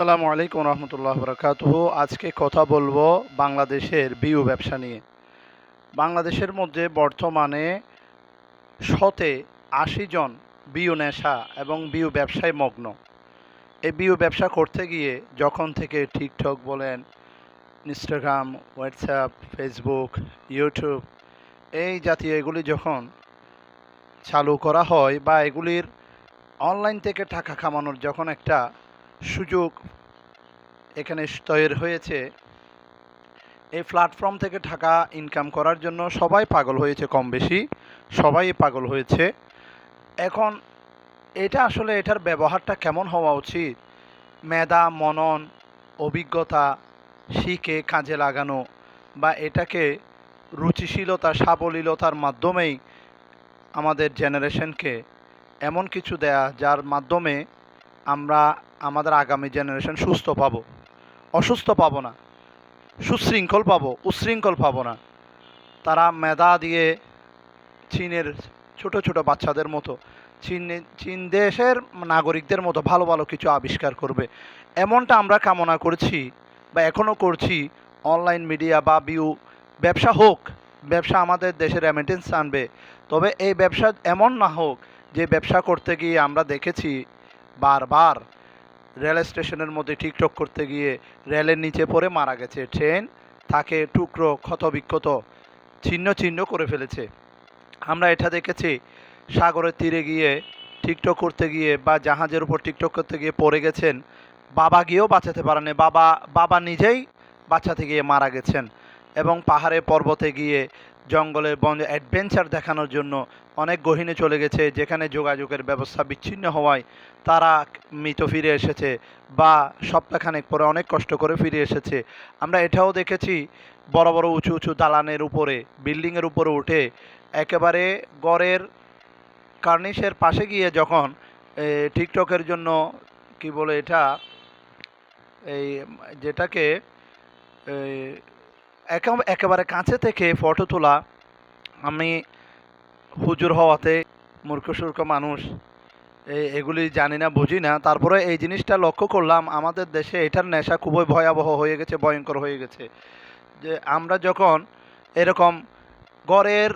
আসসালামু আলাইকুম রহমতুল্লাহ বরকাতুহ। আজকে কথা বলব বাংলাদেশের বিউ ব্যবসা নিয়ে। বাংলাদেশের মধ্যে বর্তমানে শতে আশি জন বিউ নেশা এবং বিউ ব্যবসায় মগ্ন। এই বিউ ব্যবসা করতে গিয়ে যখন থেকে টিকটক বলেন, ইনস্টাগ্রাম, হোয়াটসঅ্যাপ, ফেসবুক, ইউটিউব, এই জাতীয় এগুলি যখন চালু করা হয় বা এগুলির অনলাইন থেকে টাকা কামানোর যখন একটা সুযোগ এখানে তৈরি হয়েছে। এই প্ল্যাটফর্ম থেকে টাকা ইনকাম করার জন্য সবাই পাগল হয়েছে কম বেশি সবাই পাগল হয়েছে। এখন এটা আসলে এটার ব্যবহারটা কেমন হওয়া উচিত? মেধা, মনন, অভিজ্ঞতা শিখে কাজে লাগানো বা এটাকে রুচিশীলতা, সাবলীলতার মাধ্যমেই আমাদের জেনারেশনকে এমন কিছু দেয়া যার মাধ্যমে আমরা আমাদের আগামী জেনারেশন সুস্থ পাবো, অসুস্থ পাবো না, সুশৃঙ্খল পাবো, উশৃঙ্খল পাবো না। তারা মেধা দিয়ে চীনের ছোট ছোট বাচ্চাদের মতো, চীন চীন দেশের নাগরিকদের মতো ভালো ভালো কিছু আবিষ্কার করবে। এমনটা আমরা কামনা করছি বা এখনও করছি অনলাইন মিডিয়া বা বিউ ব্যবসা হোক, ব্যবসা আমাদের দেশে রেমিটেন্স আনবে। তবে এই ব্যবসা এমন না হোক যে ব্যবসা করতে গিয়ে আমরা দেখেছি বারবার রেল স্টেশনের মধ্যে টিকটক করতে গিয়ে রেলের নিচে পড়ে মারা গেছে। ট্রেন তাকে টুকরো ক্ষতবিক্ষত ছিন্ন ছিন্ন করে ফেলেছে। আমরা এটা দেখেছি সাগরের তীরে গিয়ে টিকটক করতে গিয়ে বা জাহাজের উপর টিকটক করতে গিয়ে পড়ে গেছেন। বাবা গিয়েও বাঁচাতে পারেনি বাবা বাবা নিজেই বাঁচাতে গিয়ে মারা গেছেন এবং পাহাড়ে পর্বতে গিয়ে জঙ্গলে বন অ্যাডভেঞ্চার দেখানোর জন্য অনেক গহিনে চলে গেছে, যেখানে যোগাযোগের ব্যবস্থা বিচ্ছিন্ন হওয়ায় তারা মৃত ফিরে এসেছে বা সপ্তাহখানেক পরে অনেক কষ্ট করে ফিরে এসেছে। আমরা এটাও দেখেছি, বড় বড় উঁচু উঁচু দালানের উপরে, বিল্ডিংয়ের উপরে উঠে একেবারে গড়ের কার্নিশের পাশে গিয়ে যখন টিকটকের জন্য, কি বলে এটা, এই, যেটাকে একেবারে কাছে থেকে ফটো তোলা, আমি হুজুর হওয়াতে মূর্খ, সূর্খ মানুষ এগুলি জানি না, বুঝি না। তারপরে এই জিনিসটা লক্ষ্য করলাম, আমাদের দেশে এটার নেশা খুবই ভয়াবহ হয়ে গেছে, ভয়ঙ্কর হয়ে গেছে। যে আমরা যখন এরকম গড়ের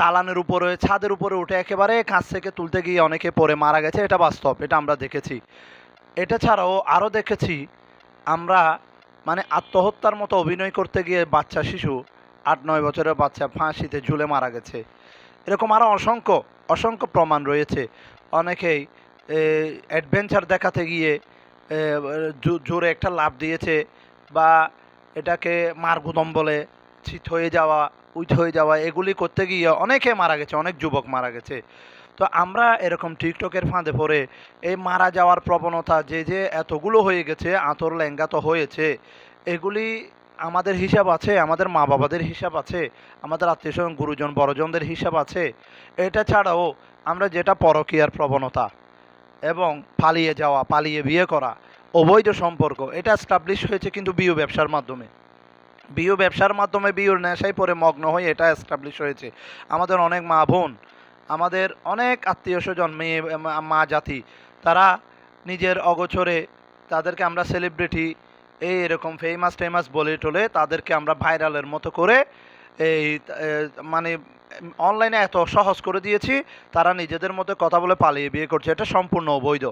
দালানের উপরে, ছাদের উপরে উঠে একেবারে কাছ থেকে তুলতে গিয়ে অনেকে পরে মারা গেছে, এটা বাস্তব, এটা আমরা দেখেছি। এটা ছাড়াও আরও দেখেছি, আমরা মানে আত্মহত্যার মতো অভিনয় করতে গিয়ে বাচ্চা শিশু, আট নয় বছরের বাচ্চা ফাঁসিতে ঝুলে মারা গেছে। এরকম আরও অসংখ্য অসংখ্য প্রমাণ রয়েছে। অনেকেই অ্যাডভেঞ্চার দেখাতে গিয়ে জোরে একটা লাভ দিয়েছে বা এটাকে মারগুদম বলে চিত হয়ে যাওয়া উইথ হয়ে যাওয়া, এগুলি করতে গিয়ে অনেকে মারা গেছে, অনেক যুবক মারা গেছে। তো আমরা এরকম টিকটকের ফাঁদে পড়ে এই মারা যাওয়ার প্রবণতা, যে যে এতগুলো হয়ে গেছে, আতর লেঙ্গা তো হয়েছে, এগুলি আমাদের হিসাব আছে, আমাদের মা বাবাদের হিসাব আছে, আমাদের আত্মীয় স্বজন গুরুজন, বড়জনদের হিসাব আছে। এটা ছাড়াও আমরা যেটা পরকীয়ার প্রবণতা এবং পালিয়ে যাওয়া, পালিয়ে বিয়ে করা, অবৈধ সম্পর্ক, এটা স্টাবলিশ হয়েছে কিন্তু বিয়ে ব্যবসার মাধ্যমে। বিয়ে ব্যবসার মাধ্যমে বিয়ের নেশায় পরে মগ্ন হয়ে এটা এস্টাবলিশ হয়েছে। আমাদের অনেক মা বোন আমাদের অনেক আত্মীয় স্বজন, মেয়ে, মা- জাতি, তারা নিজের অগোছরে তাদেরকে আমরা সেলিব্রিটি এই এরকম ফেমাস ফেমাস বলে টোলে তাদেরকে আমরা ভাইরালের মতো করে এই মানে অনলাইনে এত সহজ করে দিয়েছি, তারা নিজেদের মধ্যে কথা বলে পালিয়ে বিয়ে করছে। এটা সম্পূর্ণ অবৈধ।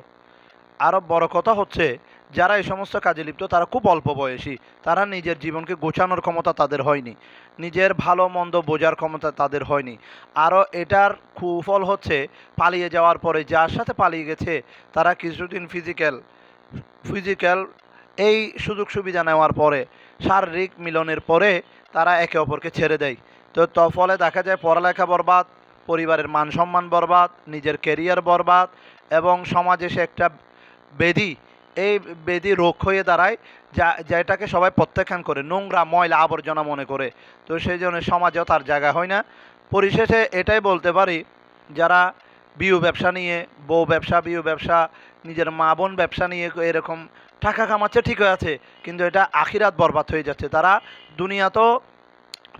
আরও বড় কথা হচ্ছে, যারা এই সমস্ত কাজে লিপ্ত, তারা খুব অল্প বয়সী। তারা নিজের জীবনকে গোছানোর ক্ষমতা তাদের হয়নি। নিজের ভালো মন্দ বোঝার ক্ষমতা তাদের হয়নি। আরও এটার কুফল হচ্ছে, পালিয়ে যাওয়ার পরে যার সাথে পালিয়ে গেছে, তারা কিছুদিন ফিজিক্যাল ফিজিক্যাল এই সুযোগ সুবিধা নেওয়ার পরে, শারীরিক মিলনের পরে তারা একে অপরকে ছেড়ে দেয়। তো তো ফলে দেখা যায় পড়ালেখা বরবাদ, পরিবারের মান সম্মান বরবাদ, নিজের কেরিয়ার বরবাদ এবং সমাজে সে একটা বেদি, এই বেদি রোগ হয়ে দাঁড়ায়, যা, যেটাকে সবাই প্রত্যাখ্যান করে, নোংরা, ময়লা, আবর্জনা মনে করে। তো সেই জন্য সমাজেও তার জায়গা হয় না। পরিশেষে এটাই বলতে পারি, যারা বিউ ব্যবসা নিয়ে, বউ ব্যবসা বিউ ব্যবসা, নিজের মা বোন ব্যবসা নিয়ে এরকম টাকা কামাচ্ছে ঠিক হয়ে আছে, কিন্তু এটা আখিরাত বরবাদ হয়ে যাচ্ছে। তারা দুনিয়া তো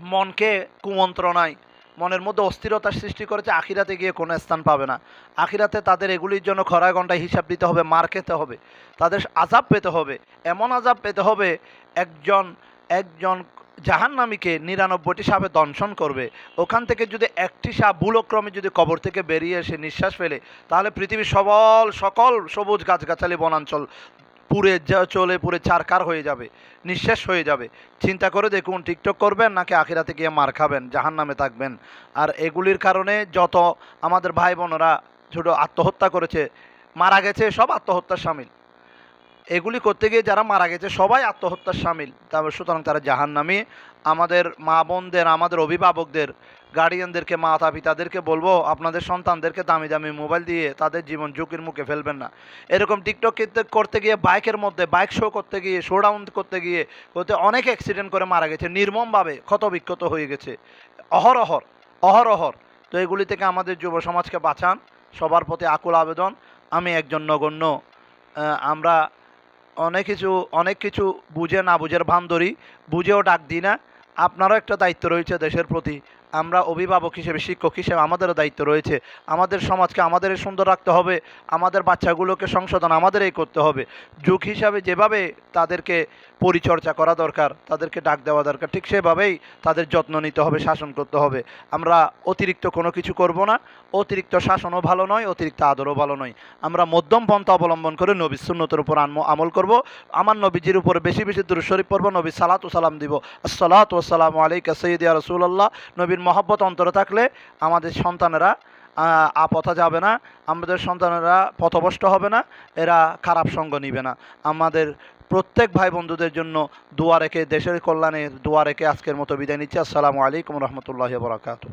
মনকে কুমন্ত্রণায় মনের মধ্যে অস্থিরতার সৃষ্টি করেছে আখিরাতে গিয়ে কোনো স্থান পাবে না। আখিরাতে তাদের এগুলির জন্য খরা ঘন্টায় হিসাব দিতে হবে, মার খেতে হবে, তাদের আজাব পেতে হবে, এমন আজাব পেতে হবে, একজন একজন জাহান্নামীকে নিরানব্বইটি সাপে দংশন করবে। ওখান থেকে যদি একটি সাপ ভুলক্রমে যদি কবর থেকে বেরিয়ে এসে নিঃশ্বাস ফেলে, তাহলে পৃথিবীর সবল, সকল সবুজ গাছগাছালি বনাঞ্চল পুড়ে যা- চলে, পুরে চারকার হয়ে যাবে, নিঃশেষ হয়ে যাবে। চিন্তা করে দেখুন, টিকটক করবেন নাকি আখিরাতে গিয়ে মার খাবেন জাহান নামে থাকবেন? আর এগুলির কারণে যত আমাদের ভাই বোনরা ছোটো আত্মহত্যা করেছে, মারা গেছে, সব আত্মহত্যার সামিল। এগুলি করতে গিয়ে যারা মারা গেছে সবাই আত্মহত্যার সামিল। তারপর সুতরাং তারা জাহান নামে আমাদের মা বোনদের, আমাদের অভিভাবকদের গার্ডিয়ানদেরকে মাতা পিতাদেরকে বলব, আপনাদের সন্তানদেরকে দামি দামি মোবাইল দিয়ে তাদের জীবন ঝুঁকির মুখে ফেলবেন না। এরকম টিকটক করতে- গিয়ে, বাইকের মধ্যে, বাইক শো করতে গিয়ে শো ডাউন করতে গিয়ে, করতে অনেক অ্যাক্সিডেন্ট করে মারা গেছে, নির্মমভাবে ক্ষত বিক্ষত হয়ে গেছে। অহরহর অহরহর। তো এগুলি থেকে আমাদের যুব সমাজকে বাঁচান, সবার প্রতি আকুল আবেদন। আমি একজন নগণ্য। আমরা অনেক কিছু অনেক কিছু বুঝে না বুঝের ভান ধরি, বুঝেও ডাক দিই না। আপনারও একটা দায়িত্ব রয়েছে দেশের প্রতি। আমরা অভিভাবক হিসেবে, শিক্ষক হিসেবে আমাদেরও দায়িত্ব রয়েছে। আমাদের সমাজকে আমাদেরই সুন্দর রাখতে হবে। আমাদের বাচ্চাগুলোকে সংশোধন আমাদেরই করতে হবে। যুগ হিসাবে যেভাবে তাদেরকে পরিচর্যা করা দরকার, তাদেরকে ডাক দেওয়া দরকার, ঠিক সেভাবেই তাদের যত্ন নিতে হবে, শাসন করতে হবে। আমরা অতিরিক্ত কোনো কিছু করব না। অতিরিক্ত শাসনও ভালো নয়, অতিরিক্ত আদরও ভালো নয়। আমরা মধ্যম পন্থা অবলম্বন করে নবী সুন্নতের উপর আমল করব। আমার নবীজির উপর বেশি বেশি দূর শরীফ পড়ব, নবী সালাত সালাম দিব। আসসালাত ওসালাম আলাইকা সৈয়দিয়া রসুল্লাহ নবীর মহব্বত অন্তরে থাকলে আমাদের সন্তানেরা আপথা যাবে না, আমাদের সন্তানেরা পথভষ্ট হবে না, এরা খারাপ সঙ্গ নিবে না। আমাদের প্রত্যেক ভাই বন্ধুদের জন্য দোয়া রেখে, দেশের কল্যাণে দোয়া রেখে আজকের মতো বিদায় নিচ্ছি। আসসালামু আলাইকুম রহমতুল্লাহ বরাকাতু